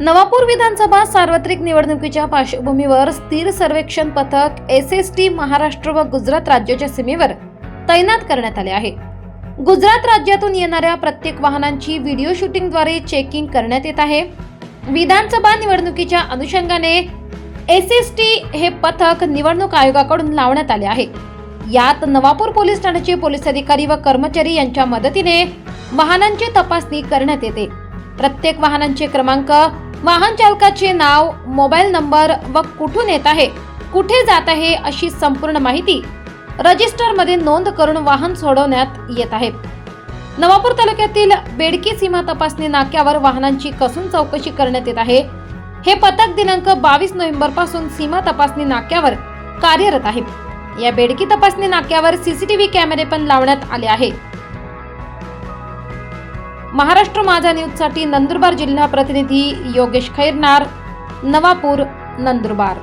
नवापूर विधानसभा सार्वत्रिक निवडणुकीच्या पार्श्वभूमीवर स्थिर सर्वेक्षण पथक एस एस टी महाराष्ट्र व गुजरात राज्याच्या सीमेवर तैनात करण्यात आले आहे. गुजरात राज्यातून येणाऱ्या प्रत्येक वाहनांची व्हिडिओ शूटिंगद्वारे चेकिंग करण्यात येत आहे. विधानसभा निवडणुकीच्या अनुषंगाने एस एस टी हे पथक निवडणूक आयोगाकडून लावण्यात आले आहे. यात नवापूर पोलीस ठाण्याचे पोलीस अधिकारी व कर्मचारी यांच्या मदतीने वाहनांची तपासणी करण्यात येते. प्रत्येक वाहनांचे क्रमांक वाहन चालकाचे नाव मोबाईल नंबर व कुठून येत आहे कुठे जात आहे अशी संपूर्ण माहिती रजिस्टरमध्ये नोंद करून वाहन सोडवण्यात येत आहे. नवापूर तालुक्यातील बेडकी सीमा तपासणी नाक्यावर वाहनांची कसून चौकशी करण्यात येत आहे हे पथक दिनांक बावीस नोव्हेंबरपासून सीमा तपासणी नाक्यावर कार्यरत आहे. या बेडकी तपासणी नाक्यावर सीसीटीव्ही कॅमेरे पण लावण्यात आले आहे महाराष्ट्र माझा न्यूजसाठी नंदुरबार जिल्हा प्रतिनिधी योगेश खैरनार नवापूर नंदुरबार.